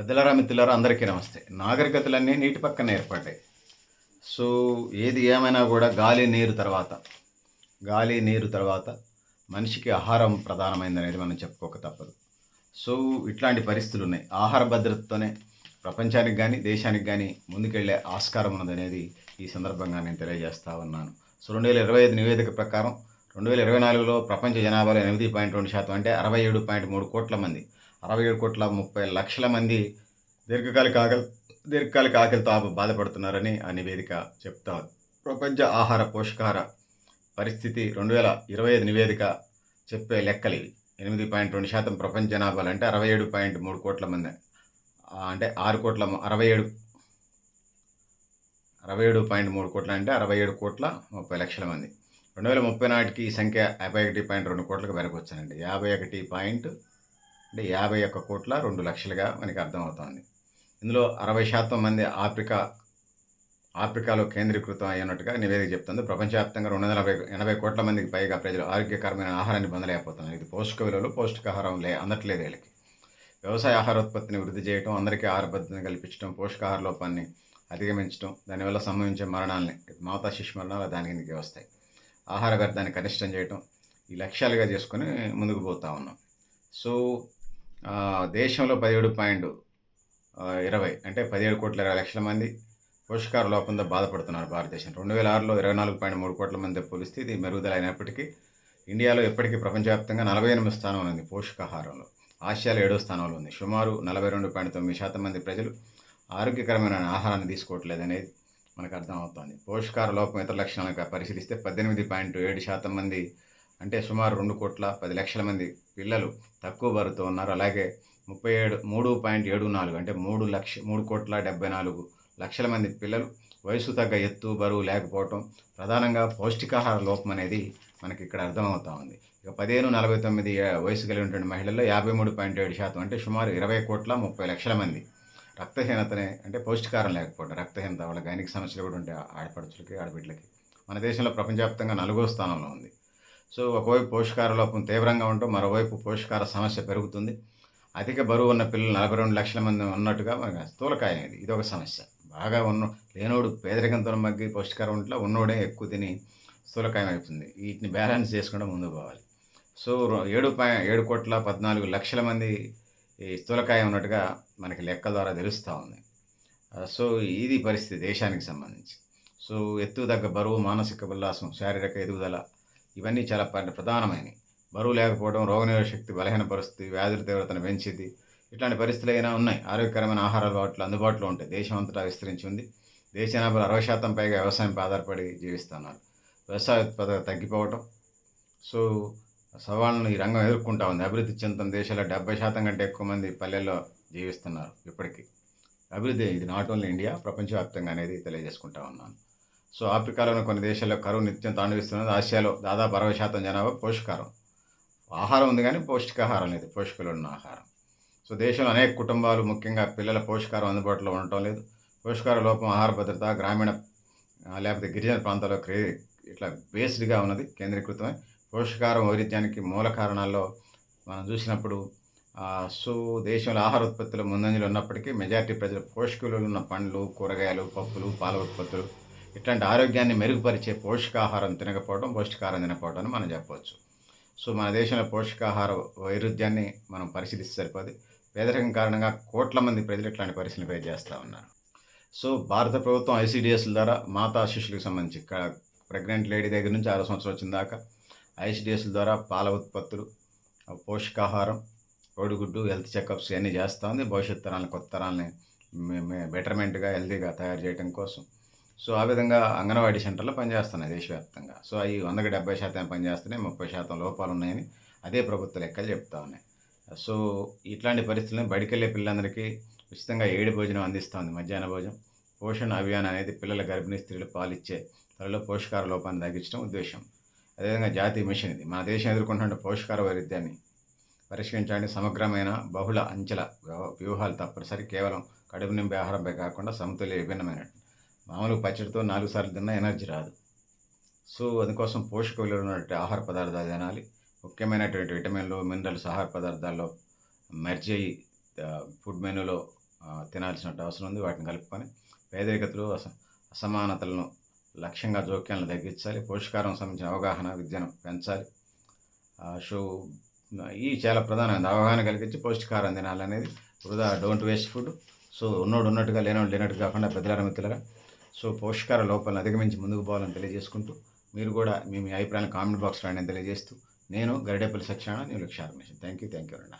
పెద్దలారా మిత్రులారా అందరికీ నమస్తే. నాగరికతలన్నీ నీటి పక్కన ఏర్పడ్డాయి. సో ఏది ఏమైనా కూడా గాలి నీరు తర్వాత. గాలి నీరు తర్వాత మనిషికి ఆహారం ప్రధానమైందనేది మనం చెప్పుకోక తప్పదు. సో ఇట్లాంటి పరిస్థితులు ఉన్నాయి. ఆహార భద్రతతోనే ప్రపంచానికి కానీ దేశానికి కానీ ముందుకెళ్ళే ఆస్కారం ఉన్నదనేది ఈ సందర్భంగా నేను తెలియజేస్తా ఉన్నాను. సో రెండు వేల ఇరవై ఐదు నివేదిక ప్రకారం రెండు వేల ఇరవై నాలుగులో ప్రపంచ జనాభాలో ఎనిమిది పాయింట్ రెండు శాతం అంటే అరవై ఏడు పాయింట్ మూడు కోట్ల మంది అరవై ఏడు కోట్ల ముప్పై లక్షల మంది దీర్ఘకాలిక ఆకలి దీర్ఘకాలిక ఆకలితో బాధపడుతున్నారని ఆ నివేదిక చెప్తా ప్రపంచ ఆహార పోషకాహార పరిస్థితి రెండు వేల ఇరవై ఐదు నివేదిక చెప్పే లెక్కలు ఇవి. ఎనిమిది పాయింట్ రెండు శాతం ప్రపంచ జనాభాలు అంటే అరవై ఏడు పాయింట్ మూడు కోట్ల మంది. అంటే ఆరు కోట్ల అరవై ఏడు అరవై ఏడు పాయింట్ మూడు కోట్ల అంటే అరవై ఏడు కోట్ల ముప్పై లక్షల మంది. రెండు వేల ముప్పై నాటికి ఈ సంఖ్య యాభై ఒకటి పాయింట్ రెండు కోట్లకు పెరగవచ్చానండి యాభై ఒకటి పాయింట్ అంటే యాభై ఒక్క కోట్ల రెండు లక్షలుగా మనకి అర్థమవుతోంది. ఇందులో అరవై శాతం మంది ఆఫ్రికా ఆఫ్రికాలో కేంద్రీకృతం అయినట్టుగా నివేదిక చెప్తుంది. ప్రపంచవ్యాప్తంగా రెండు వందల నలభై ఎనభై కోట్ల మందికి పైగా ప్రజలు ఆరోగ్యకరమైన ఆహారాన్ని పొందలేకపోతున్నారు. ఇది పోషక విలువలు పౌష్టికాహారం లే అందట్లేదు వీళ్ళకి. వ్యవసాయ ఆహార ఉత్పత్తిని వృద్ధి చేయడం అందరికీ ఆహార భద్రతను కల్పించడం పోషకాహార లోపాన్ని అధిగమించడం దానివల్ల సంభవించే మరణాలని మాతా శిశు మరణాలు దాని కిందకి వస్తాయి. ఆహార వ్యర్థాన్ని కనిష్టం చేయటం ఈ లక్ష్యాలుగా చేసుకొని ముందుకు పోతా ఉన్నాం. సో దేశంలో పదిహేడు పాయింట్ ఇరవై అంటే పదిహేడు కోట్ల ఇరవై లక్షల మంది పోషకాహార లోపంతో బాధపడుతున్నారు భారతదేశం. రెండు వేల ఆరులో ఇరవై నాలుగు పాయింట్ మూడు కోట్ల మంది పోలిస్తే ఇది మెరుగుదల అయినప్పటికీ ఇండియాలో ఇప్పటికీ ప్రపంచవ్యాప్తంగా నలభై ఎనిమిది స్థానంలో ఉంది పోషకాహారంలో. ఆసియాలో ఏడో స్థానంలో ఉంది. సుమారు నలభై రెండు పాయింట్ తొమ్మిది శాతం మంది ప్రజలు ఆరోగ్యకరమైన ఆహారాన్ని తీసుకోవట్లేదు అనేది మనకు అర్థమవుతోంది. పోషకాహార లోపం ఇతర లక్షణాలను పరిశీలిస్తే పద్దెనిమిది పాయింట్ ఏడు శాతం మంది అంటే సుమారు రెండు కోట్ల పది లక్షల మంది పిల్లలు తక్కువ బరువుతో ఉన్నారు. అలాగే ముప్పై ఏడు మూడు పాయింట్ ఏడు నాలుగు అంటే మూడు లక్ష మూడు కోట్ల డెబ్బై నాలుగు లక్షల మంది పిల్లలు వయసు తగ్గ ఎత్తు బరువు లేకపోవటం ప్రధానంగా పౌష్టికాహార లోపం అనేది మనకి ఇక్కడ అర్థమవుతా ఉంది. ఇక పదిహేను నలభై తొమ్మిది వయసు కలిగినటువంటి మహిళల్లో యాభై మూడు పాయింట్ ఏడు శాతం అంటే సుమారు ఇరవై కోట్ల ముప్పై లక్షల మంది రక్తహీనతనే అంటే పౌష్టికారం లేకపోవడం రక్తహీనత వాళ్ళ గైనిక సమస్యలు కూడా ఉంటాయి ఆడపడుచులకి ఆడబిడ్డలకి మన దేశంలో ప్రపంచవ్యాప్తంగా నలుగో స్థానంలో ఉంది. సో ఒకవైపు పోషకార లోపం తీవ్రంగా ఉంటాం మరోవైపు పోషకార సమస్య పెరుగుతుంది. అధిక బరువు ఉన్న పిల్లలు నలభై రెండు లక్షల మంది ఉన్నట్టుగా మనకి స్థూలకాయం ఇది ఇది. ఒక సమస్య. బాగా ఉన్న లేనోడు పేదరికంతో మగ్గి పోషకారం ఉంటే ఉన్నోడే ఎక్కువ తిని స్థూలకాయం అవుతుంది వీటిని బ్యాలెన్స్ చేసుకుంటూ ముందుకు పోవాలి. సో ఏడు పాయింట్ ఏడు కోట్ల పద్నాలుగు లక్షల మంది ఈ స్థూలకాయం ఉన్నట్టుగా మనకి లెక్కల ద్వారా తెలుస్తూ ఉంది. సో ఇది పరిస్థితి దేశానికి సంబంధించి. సో ఎత్తు తగ్గ బరువు మానసిక ఉల్లాసం శారీరక ఎదుగుదల ఇవన్నీ చాలా ప్రధానమైనవి. బరువు లేకపోవడం రోగనిరోధ శక్తి బలహీన పరిస్థితి వ్యాధుల తీవ్రతను పెంచింది. ఇట్లాంటి పరిస్థితులు అయినా ఉన్నాయి? ఆరోగ్యకరమైన ఆహార అలవాట్లు అందుబాటులో ఉంటాయి దేశం అంతటా విస్తరించి ఉంది. దేశ జనాభాలో అరవై శాతం పైగా వ్యవసాయంపై ఆధారపడి జీవిస్తున్నారు. వ్యవసాయ ఉత్పాదక తగ్గిపోవటం. సో సవాళ్ళను ఈ రంగం ఎదుర్కొంటా ఉంది. అభివృద్ధి చెందుతున్న దేశాల్లో డెబ్బై శాతం కంటే ఎక్కువ మంది పల్లెల్లో జీవిస్తున్నారు ఇప్పటికీ. అభివృద్ధి ఇది నాట్ ఓన్లీ ఇండియా ప్రపంచవ్యాప్తంగా అనేది తెలియజేసుకుంటా ఉన్నాను. సో ఆఫ్రికాలోని కొన్ని దేశాల్లో కరువు నిత్యం తాండవిస్తున్నది ఆసియాలో దాదాపు అరవై శాతం జనాభా పోషకాహారం. ఆహారం ఉంది కానీ పౌష్టికాహారం లేదు పోషకులు ఉన్న ఆహారం. సో దేశంలో అనేక కుటుంబాలు ముఖ్యంగా పిల్లల పోషకాహారం అందుబాటులో ఉండటం లేదు. పోషకాహార లోపం ఆహార భద్రత గ్రామీణ లేకపోతే గిరిజన ప్రాంతాల్లో క్రే ఇట్లా బేస్డ్గా ఉన్నది కేంద్రీకృతమై. పోషకాహారం వైరుధ్యానికి మూల కారణాల్లో మనం చూసినప్పుడు సో దేశంలో ఆహార ఉత్పత్తులు ముందంజలు ఉన్నప్పటికీ మెజారిటీ ప్రజలు పోషకులు ఉన్న పండ్లు కూరగాయలు పప్పులు పాల ఉత్పత్తులు ఇట్లాంటి ఆరోగ్యాన్ని మెరుగుపరిచే పోషకాహారం తినకపోవడం పౌష్టికాహారం తినకపోవడం అని మనం చెప్పవచ్చు. సో మన దేశంలో పోషకాహార వైరుధ్యాన్ని మనం పరిశీలిస్తే సరిపోదు. పేదరికం కారణంగా కోట్ల మంది ప్రజలు ఇట్లాంటి పరిశీలన పే చేస్తూ ఉన్నారు. సో భారత ప్రభుత్వం ఐసీడిఎస్ ద్వారా మాతా శిష్యులకు సంబంధించి ప్రెగ్నెంట్ లేడీ దగ్గర నుంచి ఆరు సంవత్సరం వచ్చిన దాకా ఐసీడిఎస్ ద్వారా పాల ఉత్పత్తులు పోషకాహారం కోడిగుడ్డు హెల్త్ చెకప్స్ ఇవన్నీ చేస్తూ ఉంది. భవిష్యత్ తరాలని కొత్త తరాలని బెటర్మెంట్గా హెల్తీగా తయారు చేయడం కోసం. సో ఆ విధంగా అంగన్వాడీ సెంటర్లో పనిచేస్తున్నాయి దేశవ్యాప్తంగా. సో అవి వందకి డెబ్బై శాతం పనిచేస్తున్నాయి ముప్పై శాతం లోపాలు ఉన్నాయని అదే ప్రభుత్వ లెక్కలు చెప్తా ఉన్నాయి. సో ఇట్లాంటి పరిస్థితులను బడికెళ్ళే పిల్లలందరికీ ఉచితంగా ఏడు భోజనం అందిస్తోంది మధ్యాహ్న భోజనం. పోషణ అభియాన్ అనేది పిల్లల గర్భిణీ స్త్రీలు పాలిచ్చే త్వరలో పోషకార లోపాన్ని తగ్గించడం ఉద్దేశం. అదేవిధంగా జాతీయ మిషన్ ఇది. మన దేశం ఎదుర్కొంటున్న పోషకార వైరుధ్యాన్ని పరిష్కరించడానికి సమగ్రమైన బహుళ అంచెల వ్యూహాలు తప్పనిసరి. కేవలం కడుపు నింపే ఆహారంపై కాకుండా సమతుల్య విభిన్నమైనట్టు మామూలు పచ్చడితో నాలుగు సార్లు తిన్నా ఎనర్జీ రాదు. సో అందుకోసం పోషక విలువలు ఉన్నటువంటి ఆహార పదార్థాలు తినాలి. ముఖ్యమైనటువంటి విటమిన్లు మినరల్స్ ఆహార పదార్థాల్లో మెర్జీ అయ్యి ఫుడ్ మెనూలో తినాల్సిన అవసరం ఉంది. వాటిని కలుపుకొని పేదరికతలు అస అసమానతలను లక్ష్యంగా జోక్యాలను తగ్గించాలి. పోషకారం సంబంధించిన అవగాహన విద్యను పెంచాలి. సో ఈ చాలా ప్రధానమైన అవగాహన కలిగించి పౌష్టికారం తినాలనేది వృధా. Don't waste food. సో ఉన్నోడు ఉన్నట్టుగా లేనోడు లేనట్టు కాకుండా పెద్దల మిత్రులుగా సో పోషకార లోపాలను అధిగమించి ముందుకు పోవాలని తెలియజేసుకుంటూ మీరు కూడా మీ మీ అభిప్రాయాలను కామెంట్ బాక్స్లో అని తెలియజేస్తూ నేను గరిడేపల్లి సత్యనారాయణ నేను లక్ష్య థ్యాంక్ యూ థ్యాంక్ యూ అన్న